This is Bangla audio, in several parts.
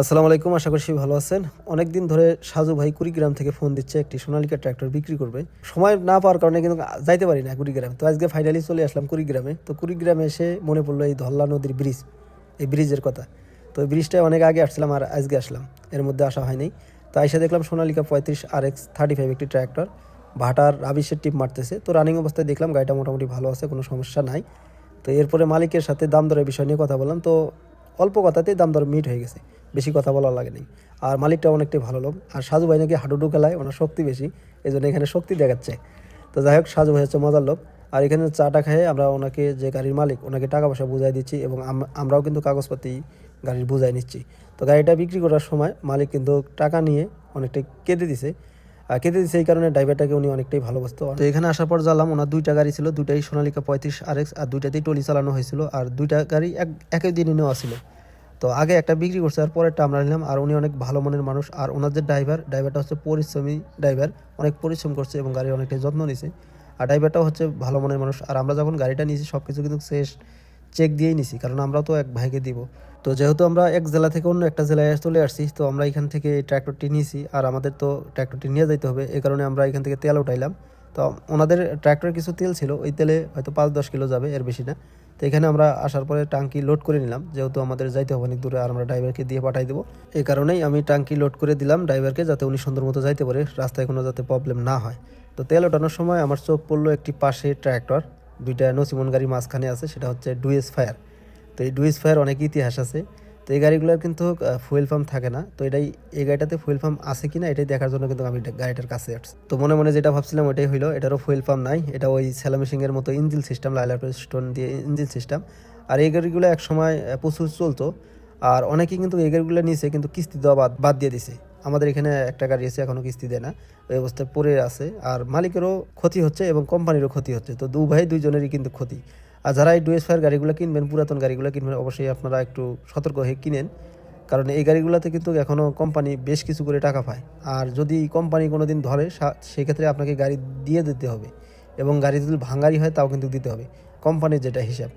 আসসালামু আলাইকুম, আশা করছি ভালো আছেন। অনেক দিন ধরে সাজু ভাই কুড়িগ্রাম থেকে ফোন দিচ্ছে, একটি সোনালিকা ট্র্যাক্টর বিক্রি করবে। সময় না পাওয়ার কারণে কিন্তু যাইতে পারি না কুড়িগ্রামে। তো আজকে ফাইনালি চলে আসলাম কুড়িগ্রামে। তো কুড়িগ্রামে এসে মনে পড়ল এই ধল্লা নদীর ব্রিজ এই ব্রিজের কথা। তো এই ব্রিজটা অনেক আগে আসছিলাম আর আজকে আসলাম। এর মধ্যে আসা হয়নি। তো আইসা দেখলাম সোনালিকা পঁয়ত্রিশ আর এক্স থার্টি ফাইভ একটি ট্র্যাক্টর ভাটার রাবিশের টিপ মারতেছে। তো রানিং অবস্থায় দেখলাম গাড়িটা মোটামুটি ভালো আছে, কোনো সমস্যা নাই। তো এরপরে মালিকের সাথে দাম দরের বিষয় নিয়ে কথা বললাম। তো অল্প কথাতেই দাম দর মিট হয়ে গেছে। বেশি কথা বলা লাগে নাই। আর মালিকটা অনেকটাই ভালো লোক। আর সাজু ভাই নাকি হাডুডু খেলায়, ওনার শক্তি বেশি। এই জন্য এখানে শক্তি দেখাচ্ছে। তো যাই হোক, সাজু ভাই হচ্ছে মজার লোক। আর এখানে চাটা খেয়ে আমরা ওনাকে যে গাড়ির মালিক, ওনাকে টাকা পয়সা বুঝাই দিচ্ছি এবং আমরাও কিন্তু কাগজপাতি গাড়ির বুঝাই নিচ্ছি। তো গাড়িটা বিক্রি করার সময় মালিক কিন্তু টাকা নিয়ে অনেকটাই কেঁদে দিছে। আর কেঁদে দিছে এই কারণে ড্রাইভারটাকে উনি অনেকটাই ভালোবাসতো। তো এখানে আসার পর জানলাম ওনার দুইটা গাড়ি ছিল, দুইটাই সোনালিকা পঁয়ত্রিশ আর এক্স আর দুইটাতেই টলি চালানো হয়েছিল। আর দুইটা গাড়ি এক একই দিনে নেওয়া ছিল। তো আগে একটা বিক্রি করছে, আর পরেরটা আমরা নিলাম। আর উনি অনেক ভালো মনের মানুষ। আর ওনার যে ড্রাইভার ড্রাইভারটা হচ্ছে পরিশ্রমী ড্রাইভার অনেক পরিশ্রম করছে এবং গাড়ির অনেকটাই যত্ন নিছে। আর ড্রাইভারটাও হচ্ছে ভালো মনের মানুষ। আর আমরা যখন গাড়িটা নিয়েছি সব কিছু কিন্তু শেষ চেক দিয়েই নিছি, কারণ আমরাও তো এক ভাইকে দিব। তো যেহেতু আমরা এক জেলা থেকে অন্য একটা জেলায় চলে আসছি, তো আমরা এখান থেকে ট্র্যাক্টরটি নিয়েছি আর আমাদের তো ট্র্যাক্টরটি নিয়ে যাইতে হবে। এই কারণে আমরা এখান থেকে তেল উঠাইলাম। তো ওনাদের ট্র্যাক্টরে কিছু তেল ছিল, ওই তেলে হয়তো পাঁচ দশ কিলো যাবে, এর বেশি না। তো এখানে আমরা আসার পরে টাঙ্কি লোড করে নিলাম, যেহেতু আমাদের যাইতে হবে অনেক দূরে, আর আমরা ড্রাইভারকে দিয়ে পাঠাই দেবো। এই কারণেই আমি টাঙ্কি লোড করে দিলাম ড্রাইভারকে, যাতে উনি সুন্দর মতো যাইতে পারে, রাস্তায় কোনো যাতে প্রবলেম না হয়। তো তেল ওঠানোর সময় আমার চোখ পড়ল একটি পাশে ট্র্যাক্টর, দুইটা নসিমন গাড়ি মাঝখানে আছে, সেটা হচ্ছে ডুয়েস ফায়ার। তো এই ডুয়েস ফায়ার অনেক ইতিহাস আছে। তো এই গাড়িগুলোর কিন্তু ফুয়েল পাম্প থাকে না। তো এটাই, এই গাড়িটাতে ফুয়েল পাম্প আছে কিনা, এটাই দেখার জন্য কিন্তু আমি গাড়িটার কাছে আসছি। তো মনে মনে যেটা ভাবছিলাম ওটাই হইল, এটারও ফুয়েল পাম্প নাই। এটা ওই স্যালামিশিং এর মতো ইঞ্জিল সিস্টেম লাইলার স্টোন দিয়ে ইঞ্জিল সিস্টেম আর এই গাড়িগুলো এক সময় প্রচুর চলতো। আর অনেকেই কিন্তু এই গাড়িগুলো নিয়েছে, কিন্তু কিস্তি দেওয়া বাদ বাদ দিয়ে দিছে আমাদের এখানে একটা গাড়ি আছে এখনও কিস্তি দেয় না। ওই অবস্থায় পড়ে আছে। আর মালিকেরও ক্ষতি হচ্ছে এবং কোম্পানিরও ক্ষতি হচ্ছে। তো দু ভাই দুইজনেরই কিন্তু ক্ষতি। আর যারা এই ডুয়েস ফায়ার গাড়িগুলো কিনবেন, পুরাতন গাড়িগুলো কিনবেন, অবশ্যই আপনারা একটু সতর্ক হয়ে কিনেন। কারণ এই গাড়িগুলোতে কিন্তু এখনও কোম্পানি বেশ কিছু করে টাকা পায়। আর যদি কোম্পানি কোনো দিন ধরে সেক্ষেত্রে আপনাকে গাড়ি দিয়ে দিতে হবে এবং গাড়ি যদি ভাঙারি হয়, তাও কিন্তু দিতে হবে। কোম্পানির যেটা হিসাব।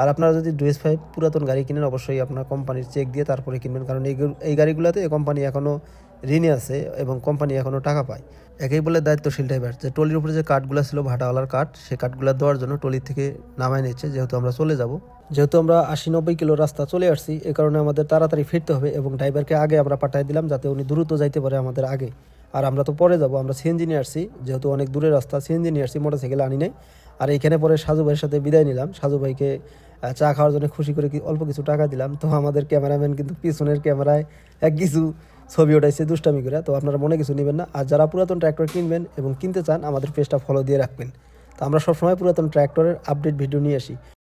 আর আপনারা যদি ডুয়েস ফাইভ পুরাতন গাড়ি কিনেন, অবশ্যই আপনার কোম্পানির চেক দিয়ে তারপরে কিনবেন। কারণ এই এই গাড়িগুলোতে কোম্পানি এখনও ঋণে আছে এবং কোম্পানি এখনও টাকা পায়। একেই বলে দায়িত্বশীল ড্রাইভার যে টলির উপরে যে কাঠগুলো ছিল, ভাটাওয়ালার কাঠ সেই কাঠগুলো দেওয়ার জন্য টলি থেকে নামায় নিচ্ছে, যেহেতু আমরা চলে যাব। যেহেতু আমরা আশি নব্বই কিলো রাস্তা চলে আসছি, এ কারণে আমাদের তাড়াতাড়ি ফিরতে হবে এবং ড্রাইভারকে আগে আমরা পাঠিয়ে দিলাম, যাতে উনি দ্রুত যাইতে পারে আমাদের আগে। আর আমরা তো পরে যাব, আমরা সিএনজি নিয়ে আসছি, যেহেতু অনেক দূরের রাস্তা সিএনজি নিয়ে আসছি মোটরসাইকেল আনি নাই। আর এখানে পরে সাজু ভাইয়ের সাথে বিদায় নিলাম। সাজু ভাইকে চা খাওয়ার জন্য খুশি করে অল্প কিছু টাকা দিলাম। তো আমাদের ক্যামেরাম্যান কিন্তু পিছনের ক্যামেরায় এক কিছু ছবি ওঠাইছে দুষ্টামি করে। তো আপনারা মনে কিছু নেবেন না। আর যারা পুরাতন ট্র্যাক্টর কিনবেন এবং কিনতে চান, আমাদের পেজটা ফলো দিয়ে রাখবেন। তো আমরা সবসময় পুরাতন ট্র্যাক্টরের আপডেট ভিডিও নিয়ে আসি।